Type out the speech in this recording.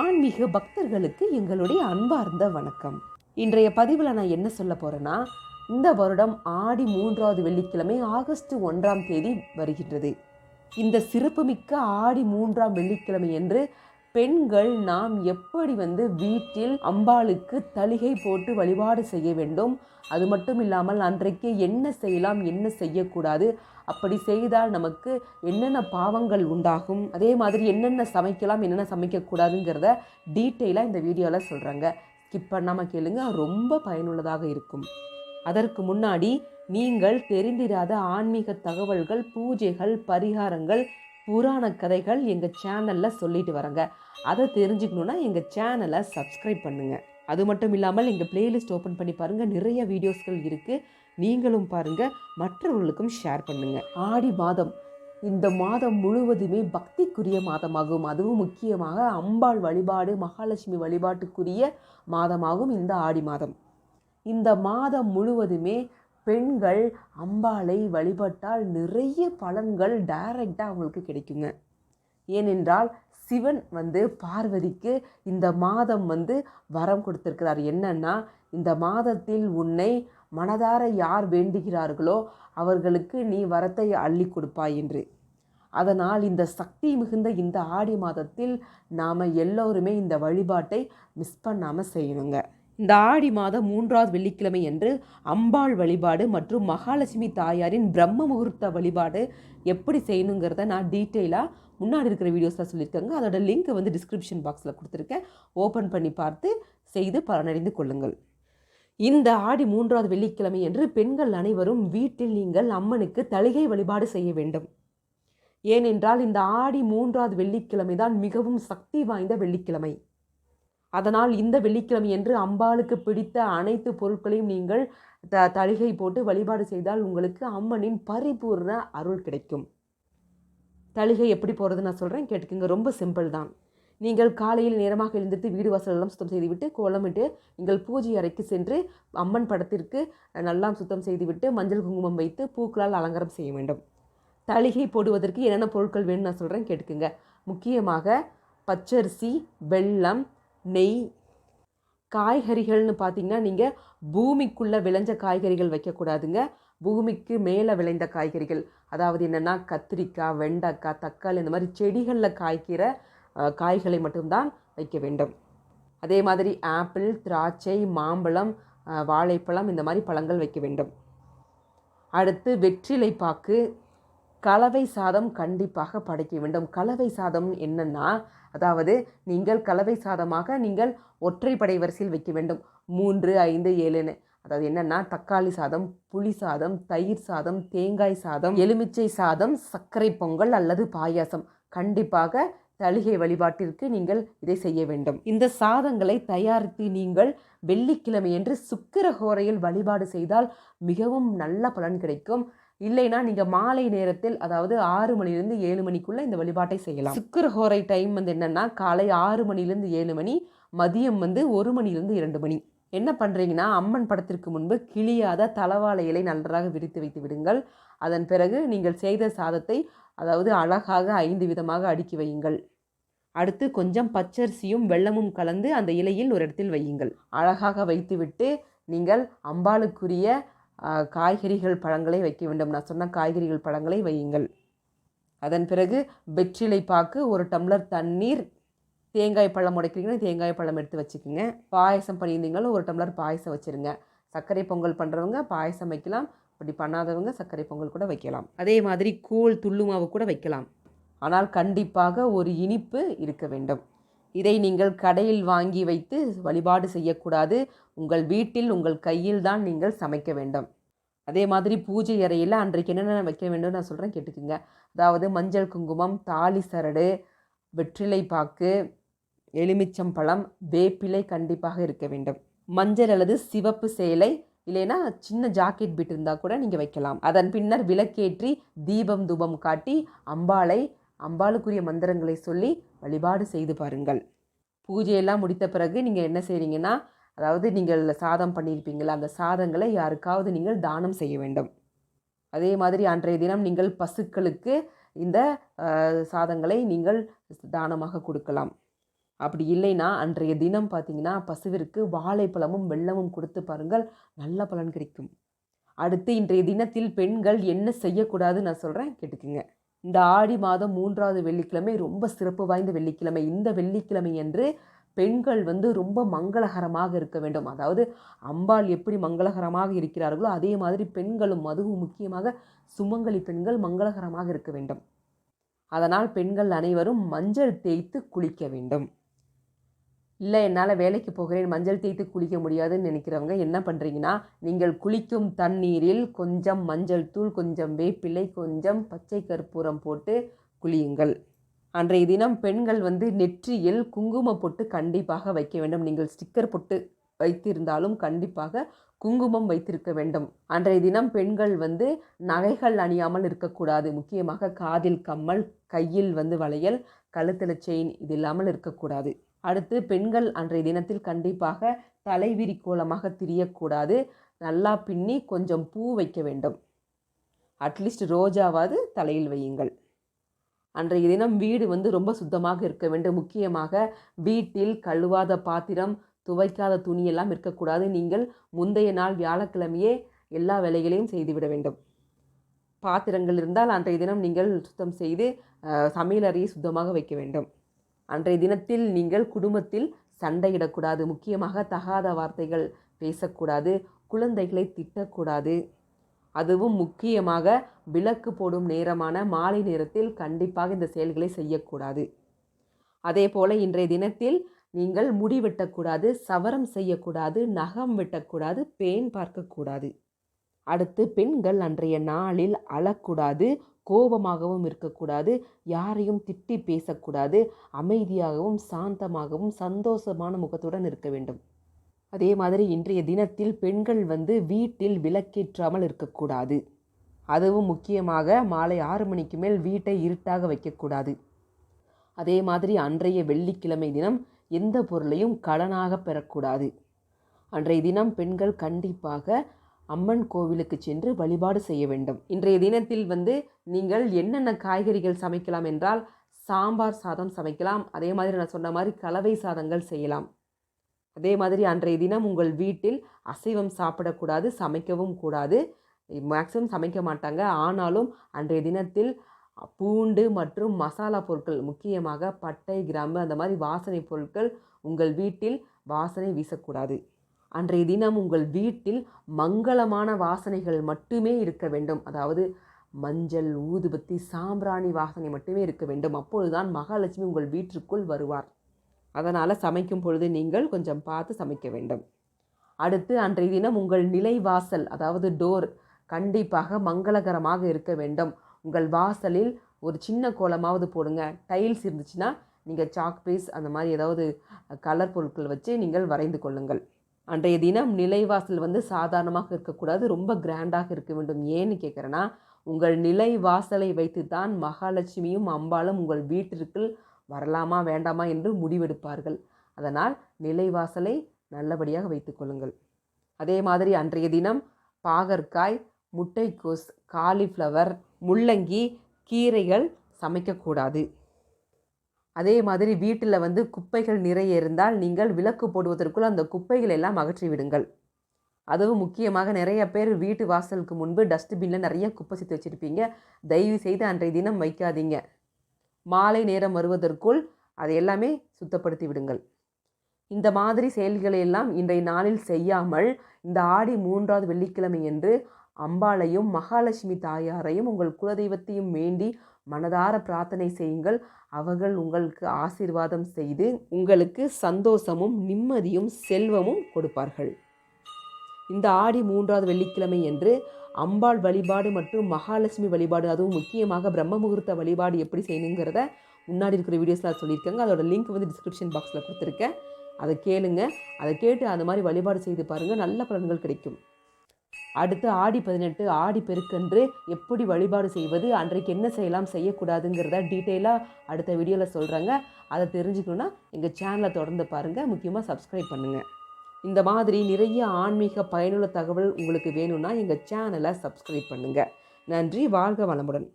ஆன்மீக பக்தர்களுக்கு எங்களுடைய அன்பார்ந்த வணக்கம். இன்றைய பதிவில் நான் என்ன சொல்ல போகிறேன்னா இந்த வருடம் ஆடி மூன்றாவது வெள்ளிக்கிழமை ஆகஸ்ட் ஒன்றாம் தேதி வருகின்றது. இந்த சிறப்புமிக்க ஆடி மூன்றாம் வெள்ளிக்கிழமை என்று பெண்கள் நாம் எப்படி வந்து வீட்டில் அம்பாளுக்கு தளிகை போட்டு வழிபாடு செய்ய வேண்டும்? அது மட்டும் இல்லாமல் அன்றைக்கு என்ன செய்யலாம் என்ன செய்யக்கூடாது? அப்படி செய்தால் நமக்கு என்னென்ன பாவங்கள் உண்டாகும்? அதே மாதிரி என்னென்ன சமைக்கலாம் என்னென்ன சமைக்கக்கூடாதுங்கிறத டீட்டெயிலாக இந்த வீடியோவில் சொல்கிறாங்க ஸ்கிப் பண்ணாமல் கேளுங்க ரொம்ப பயனுள்ளதாக இருக்கும். அதற்கு முன்னாடி நீங்கள் தெரிந்திராத ஆன்மீக தகவல்கள் பூஜைகள் பரிகாரங்கள் புராண கதைகள் எங்கள் சேனலில் சொல்லிட்டு வரேங்க அதை தெரிஞ்சுக்கணுன்னா எங்கள் சேனலை சப்ஸ்கிரைப் பண்ணுங்கள் அது மட்டும் இல்லாமல் எங்கள் பிளேலிஸ்ட் ஓப்பன் பண்ணி பாருங்கள் நிறைய வீடியோஸ்கள் இருக்குது நீங்களும் பாருங்கள் மற்றவர்களுக்கும் ஷேர் பண்ணுங்கள் ஆடி மாதம். இந்த மாதம் முழுவதுமே பக்திக்குரிய மாதமாகும். அதுவும் முக்கியமாக அம்பாள் வழிபாடு மகாலட்சுமி வழிபாட்டுக்குரிய மாதமாகும் இந்த ஆடி மாதம். இந்த மாதம் முழுவதுமே பெண்கள் அம்பாளை வழிபட்டால் நிறைய பலன்கள் டைரெக்டாக அவங்களுக்கு கிடைக்குங்க. ஏனென்றால் சிவன் வந்து பார்வதிக்கு இந்த மாதம் வந்து வரம் கொடுத்துருக்கிறார். என்னன்னா இந்த மாதத்தில் உன்னை மனதார யார் வேண்டுகிறார்களோ அவர்களுக்கு நீ வரத்தை அள்ளி கொடுப்பாய் என்று. அதனால் இந்த சக்தி மிகுந்த இந்த ஆடி மாதத்தில் நாம் எல்லோருமே இந்த வழிபாட்டை மிஸ் பண்ணாமல் செய்யணுங்க. இந்த ஆடி மாதம் மூன்றாவது வெள்ளிக்கிழமை என்று அம்பாள் வழிபாடு மற்றும் மகாலட்சுமி தாயாரின் பிரம்ம முகூர்த்த வழிபாடு எப்படி செய்யணுங்கிறத நான் டீட்டெயிலாக முன்னாடி இருக்கிற வீடியோஸில் சொல்லியிருக்காங்க. அதோட லிங்க் வந்து டிஸ்கிரிப்ஷன் பாக்ஸில் கொடுத்துருக்கேன். ஓப்பன் பண்ணி பார்த்து செய்து பலனடைந்து கொள்ளுங்கள். இந்த ஆடி மூன்றாவது வெள்ளிக்கிழமை என்று பெண்கள் அனைவரும் வீட்டில் நீங்கள் அம்மனுக்கு தளிகை வழிபாடு செய்ய வேண்டும். ஏனென்றால் இந்த ஆடி மூன்றாவது வெள்ளிக்கிழமை தான் மிகவும் சக்தி வாய்ந்த வெள்ளிக்கிழமை. அதனால் இந்த வெள்ளிக்கிழமை என்று அம்பாளுக்கு பிடித்த அனைத்து பொருட்களையும் நீங்கள் த தளிகை போட்டு வழிபாடு செய்தால் உங்களுக்கு அம்மனின் பரிபூர்ண அருள் கிடைக்கும். தளிகை எப்படி போகிறது நான் சொல்கிறேன் கேட்டுக்கோங்க. ரொம்ப சிம்பிள் தான். நீங்கள் காலையில் நேரமாக எழுந்திருத்து வீடு வாசலெல்லாம் சுத்தம் செய்துவிட்டு கோலமிட்டு நீங்கள் பூஜை அறைக்கு சென்று அம்மன் படத்திற்கு நல்லா சுத்தம் செய்துவிட்டு மஞ்சள் குங்குமம் வைத்து பூக்களால் அலங்காரம் செய்ய வேண்டும். தளிகை போடுவதற்கு என்னென்ன பொருட்கள் வேணும்னு நான் சொல்கிறேன் கேட்டுக்கோங்க. முக்கியமாக பச்சரிசி வெல்லம் நெய் காய்கறிகள்னு பார்த்தீங்கன்னா நீங்கள் பூமிக்குள்ளே விளைஞ்ச காய்கறிகள் வைக்கக்கூடாதுங்க. பூமிக்கு மேலே விளைந்த காய்கறிகள். அதாவது என்னென்னா கத்திரிக்காய் வெண்டைக்காய் தக்காளி இந்த மாதிரி செடிகளில் காய்க்கிற காய்களை மட்டும்தான் வைக்க வேண்டும். அதே மாதிரி ஆப்பிள் திராட்சை மாம்பழம் வாழைப்பழம் இந்த மாதிரி பழங்கள் வைக்க வேண்டும். அடுத்து வெற்றிலை பாக்கு. கலவை சாதம் கண்டிப்பாக படைக்க வேண்டும். கலவை சாதம் என்னன்னா அதாவது நீங்கள் கலவை சாதமாக நீங்கள் ஒற்றைப்படை வரிசையில் வைக்க வேண்டும். மூன்று ஐந்து ஏழுன்னு. அதாவது என்னென்னா தக்காளி சாதம் புளி சாதம் தயிர் சாதம் தேங்காய் சாதம் எலுமிச்சை சாதம் சர்க்கரை பொங்கல் அல்லது பாயாசம். கண்டிப்பாக தளிகை வழிபாட்டிற்கு நீங்கள் இதை செய்ய வேண்டும். இந்த சாதங்களை தயாரித்து நீங்கள் வெள்ளிக்கிழமையன்று சுக்கிரஹோரையில் வழிபாடு செய்தால் மிகவும் நல்ல பலன் கிடைக்கும். இல்லைனா நீங்கள் மாலை நேரத்தில் அதாவது ஆறு மணிலேருந்து ஏழு மணிக்குள்ளே இந்த வழிபாட்டை செய்யலாம். சுக்கிரஹோரை டைம் வந்து என்னென்னா காலை ஆறு மணிலேருந்து ஏழு மணி மதியம் வந்து ஒரு மணிலேருந்து இரண்டு மணி. என்ன பண்ணுறீங்கன்னா அம்மன் படத்திற்கு முன்பு கிளியாத தலவாழை இலை நன்றாக விரித்து வைத்து விடுங்கள். அதன் பிறகு நீங்கள் செய்த சாதத்தை அதாவது அழகாக ஐந்து விதமாக அடுக்கி வையுங்கள். அடுத்து கொஞ்சம் பச்சரிசியும் வெள்ளமும் கலந்து அந்த இலையில் ஒரு இடத்தில் வையுங்கள். அழகாக வைத்துவிட்டு நீங்கள் அம்பாளுக்குரிய காய்கறிகள் பழங்களை வைக்க வேண்டும். நான் சொன்ன காய்கறிகள் பழங்களை வையுங்கள். அதன் பிறகு வெற்றிலை பாக்கு ஒரு டம்ளர் தண்ணீர் தேங்காய் பழம் உடைக்கிறீங்கன்னா தேங்காய் பழம் எடுத்து வச்சுக்கோங்க. பாயசம் பண்ணியிருந்தீங்களும் ஒரு டம்ளர் பாயசம் வச்சுருங்க. சர்க்கரை பொங்கல் பண்ணுறவங்க பாயசம் வைக்கலாம். அப்படி பண்ணாதவங்க சர்க்கரை பொங்கல் கூட வைக்கலாம். அதே மாதிரி கூழ் துள்ளு மாவு கூட வைக்கலாம். ஆனால் கண்டிப்பாக ஒரு இனிப்பு இருக்க வேண்டும். இதை நீங்கள் கடையில் வாங்கி வைத்து வழிபாடு செய்யக்கூடாது. உங்கள் வீட்டில் உங்கள் கையில் தான் நீங்கள் சமைக்க வேண்டும். அதே மாதிரி பூஜை அறையில் அன்றைக்கு என்னென்ன வைக்க வேண்டும் நான் சொல்கிறேன் கேட்டுக்குங்க. அதாவது மஞ்சள் குங்குமம் தாலி சரடு வெற்றிலை பாக்கு எலுமிச்சம்பழம் வேப்பிலை கண்டிப்பாக இருக்க வேண்டும். மஞ்சள் அல்லது சிவப்பு சேலை இல்லைன்னா சின்ன ஜாக்கெட் பிட் இருந்தால் கூட நீங்கள் வைக்கலாம். அதன் பின்னர் விளக்கேற்றி தீபம் தூபம் காட்டி அம்பாளை அம்பாளுக்குரிய மந்திரங்களை சொல்லி வழிபாடு செய்து பாருங்கள். பூஜையெல்லாம் முடித்த பிறகு நீங்கள் என்ன செய்கிறீங்கன்னா அதாவது நீங்கள் சாதம் பண்ணியிருப்பீங்களா அந்த சாதங்களை யாருக்காவது நீங்கள் தானம் செய்ய வேண்டும். அதே மாதிரி அன்றைய தினம் நீங்கள் பசுக்களுக்கு இந்த சாதங்களை நீங்கள் தானமாக கொடுக்கலாம். அப்படி இல்லைன்னா அன்றைய தினம் பார்த்தீங்கன்னா பசுவிற்கு வாழைப்பழமும் வெல்லமும் கொடுத்து பாருங்கள் நல்ல பலன் கிடைக்கும். அடுத்து இன்றைய தினத்தில் பெண்கள் என்ன செய்யக்கூடாதுன்னு நான் சொல்கிறேன் கேட்டுக்குங்க. இந்த ஆடி மாதம் மூன்றாவது வெள்ளிக்கிழமை ரொம்ப சிறப்பு வாய்ந்த வெள்ளிக்கிழமை. இந்த வெள்ளிக்கிழமை என்று பெண்கள் வந்து ரொம்ப மங்களகரமாக இருக்க வேண்டும். அதாவது அம்பாள் எப்படி மங்களகரமாக இருக்கிறார்களோ அதே மாதிரி பெண்களும் அதுவும் முக்கியமாக சுமங்கலி பெண்கள் மங்களகரமாக இருக்க வேண்டும். அதனால் பெண்கள் அனைவரும் மஞ்சள் தேய்த்து குளிக்க வேண்டும். இல்லை என்னால் வேலைக்கு போகிறேன் மஞ்சள் தேய்த்து குளிக்க முடியாதுன்னு நினைக்கிறவங்க என்ன பண்ணுறீங்கன்னா நீங்கள் குளிக்கும் தண்ணீரில் கொஞ்சம் மஞ்சள் தூள் கொஞ்சம் வேப்பிலை கொஞ்சம் பச்சை கற்பூரம் போட்டு குளியுங்கள். அன்றைய தினம் பெண்கள் வந்து நெற்றியில் குங்கும பொட்டு கண்டிப்பாக வைக்க வேண்டும். நீங்கள் ஸ்டிக்கர் பொட்டு வைத்திருந்தாலும் கண்டிப்பாக குங்குமம் வைத்திருக்க வேண்டும். அன்றைய தினம் பெண்கள் வந்து நகைகள் அணியாமல் இருக்கக்கூடாது. முக்கியமாக காதில் கம்மல் கையில் வந்து வளையல் கழுத்தில் செயின் இது இல்லாமல் இருக்கக்கூடாது. அடுத்து பெண்கள் அன்றைய தினத்தில் கண்டிப்பாக தலைவிரி கோலமாக திரியக்கூடாது. நல்லா பின்னி கொஞ்சம் பூ வைக்க வேண்டும். அட்லீஸ்ட் ரோஜாவாவது தலையில் வையுங்கள். அன்றைய தினம் வீடு வந்து ரொம்ப சுத்தமாக இருக்க வேண்டும். முக்கியமாக வீட்டில் கழுவாத பாத்திரம் துவைக்காத துணியெல்லாம் இருக்கக்கூடாது. நீங்கள் முந்தைய நாள் வியாழக்கிழமையே எல்லா வேலைகளையும் செய்துவிட வேண்டும். பாத்திரங்கள் இருந்தால் அன்றைய தினம் நீங்கள் சுத்தம் செய்து சமையலறையை சுத்தமாக வைக்க வேண்டும். அன்றைய தினத்தில் நீங்கள் குடும்பத்தில் சண்டையிடக்கூடாது முக்கியமாக தகாத வார்த்தைகள் பேசக்கூடாது குழந்தைகளை திட்டக்கூடாது. அதுவும் முக்கியமாக விளக்கு போடும் நேரமான மாலை நேரத்தில் கண்டிப்பாக இந்த செயல்களை செய்யக்கூடாது. அதே போல் இன்றைய தினத்தில் நீங்கள் முடி வெட்டக்கூடாது சவரம் செய்யக்கூடாது நகம் வெட்டக்கூடாது பேன் பார்க்கக்கூடாது. அடுத்து பெண்கள் அன்றைய நாளில் அழக்கூடாது கோபமாகவும் இருக்கக்கூடாது யாரையும் திட்டி பேசக்கூடாது அமைதியாகவும் சாந்தமாகவும் சந்தோஷமான முகத்துடன் இருக்க வேண்டும். அதே மாதிரி இன்றைய தினத்தில் பெண்கள் வந்து வீட்டில் விளக்கேற்றாமல் இருக்கக்கூடாது. அதுவும் முக்கியமாக மாலை ஆறு மணிக்கு மேல் வீட்டை இருட்டாக வைக்கக்கூடாது. அதே மாதிரி அன்றைய வெள்ளிக்கிழமை தினம் எந்த பொருளையும் கடனாக பெறக்கூடாது. அன்றைய தினம் பெண்கள் கண்டிப்பாக அம்மன் கோவிலுக்கு சென்று வழிபாடு செய்ய வேண்டும். இன்றைய தினத்தில் வந்து நீங்கள் என்னென்ன காய்கறிகள் சமைக்கலாம் என்றால் சாம்பார் சாதம் சமைக்கலாம். அதே மாதிரி நான் சொன்ன மாதிரி கலவை சாதங்கள் செய்யலாம். அதே மாதிரி அன்றைய தினம் உங்கள் வீட்டில் அசைவம் சாப்பிடக்கூடாது சமைக்கவும் கூடாது. மேக்ஸிமம் சமைக்க மாட்டாங்க. ஆனாலும் அன்றைய தினத்தில் பூண்டு மற்றும் மசாலா பொருட்கள் முக்கியமாக பட்டை கிராம்பு அந்த மாதிரி வாசனை பொருட்கள் உங்கள் வீட்டில் வாசனை வீசக்கூடாது. அன்றைய தினம் உங்கள் வீட்டில் மங்களமான வாசனைகள் மட்டுமே இருக்க வேண்டும். அதாவது மஞ்சள் ஊதுபத்தி சாம்பிராணி வாசனை மட்டுமே இருக்க வேண்டும். அப்பொழுதுதான் மகாலட்சுமி உங்கள் வீட்டிற்குள் வருவார். அதனால் சமைக்கும் பொழுது நீங்கள் கொஞ்சம் பார்த்து சமைக்க வேண்டும். அடுத்து அன்றைய தினம் உங்கள் நிலை வாசல் அதாவது டோர் கண்டிப்பாக மங்களகரமாக இருக்க வேண்டும். உங்கள் வாசலில் ஒரு சின்ன கோலமாவது போடுங்க. டைல்ஸ் இருந்துச்சுன்னா நீங்கள் சாக் பீஸ் அந்த மாதிரி ஏதாவது கலர் பொருட்கள் வச்சு நீங்கள் வரைந்து கொள்ளுங்கள். அன்றைய தினம் நிலைவாசல் வந்து சாதாரணமாக இருக்கக்கூடாது ரொம்ப கிராண்டாக இருக்க வேண்டும். ஏன்னு கேட்குறேன்னா உங்கள் நிலை வாசலை வைத்து தான் மகாலட்சுமியும் அம்பாலும் உங்கள் வீட்டிற்குள் வரலாமா வேண்டாமா என்று முடிவெடுப்பார்கள். அதனால் நிலைவாசலை நல்லபடியாக வைத்துக்கொள்ளுங்கள் அதே மாதிரி அன்றைய தினம் பாகற்காய் முட்டைக்கோஸ் காலிஃப்ளவர் முள்ளங்கி கீரைகள் சமைக்கக்கூடாது. அதே மாதிரி வீட்டில் வந்து குப்பைகள் நிறைய இருந்தால் நீங்கள் விளக்கு போடுவதற்குள் அந்த குப்பைகள் எல்லாம் அகற்றி விடுங்கள். அதுவும் முக்கியமாக நிறைய பேர் வீட்டு வாசலுக்கு முன்பு டஸ்ட்பினில் நிறைய குப்பை சேர்த்து வச்சுருப்பீங்க. தயவு செய்து அன்றைய தினம் வைக்காதீங்க. மாலை நேரம் வருவதற்குள் அதை எல்லாமே சுத்தப்படுத்தி விடுங்கள். இந்த மாதிரி செயல்களை எல்லாம் இன்றைய நாளில் செய்யாமல் இந்த ஆடி மூன்றாவது வெள்ளிக்கிழமை என்று அம்பாளையும் மகாலட்சுமி தாயாரையும் உங்கள் குலதெய்வத்தையும் வேண்டி மனதார பிரார்த்தனை செய்யுங்கள். அவர்கள் உங்களுக்கு ஆசீர்வாதம் செய்து உங்களுக்கு சந்தோஷமும் நிம்மதியும் செல்வமும் கொடுப்பார்கள். இந்த ஆடி மூன்றாவது வெள்ளிக்கிழமை என்று அம்பாள் வழிபாடு மற்றும் மகாலட்சுமி வழிபாடு அதுவும் முக்கியமாக பிரம்ம முகூர்த்த வழிபாடு எப்படி செய்யணுங்கிறத முன்னாடி இருக்கிற வீடியோஸில் சொல்லியிருக்காங்க. அதோட லிங்க் வந்து டிஸ்கிரிப்ஷன் பாக்ஸில் கொடுத்துருக்கேன். அதை கேளுங்க. அதை கேட்டு அந்த மாதிரி வழிபாடு செய்து பாருங்கள் நல்ல பலன்கள் கிடைக்கும். அடுத்து ஆடி பதினெட்டு ஆடி பெருக்கன்று எப்படி வழிபாடு செய்வது அன்றைக்கு என்ன செய்யலாம் செய்யக்கூடாதுங்கிறத டீட்டெயிலாக அடுத்த வீடியோவில் சொல்கிறாங்க அதை தெரிஞ்சுக்கணுன்னா எங்கள் சேனலை தொடர்ந்து பாருங்கள் முக்கியமாக சப்ஸ்கிரைப் பண்ணுங்கள் இந்த மாதிரி நிறைய ஆன்மீக பயனுள்ள தகவல் உங்களுக்கு வேணும்னா எங்கள் சேனலை சப்ஸ்கிரைப் பண்ணுங்கள் நன்றி வாழ்க வளமுடன்.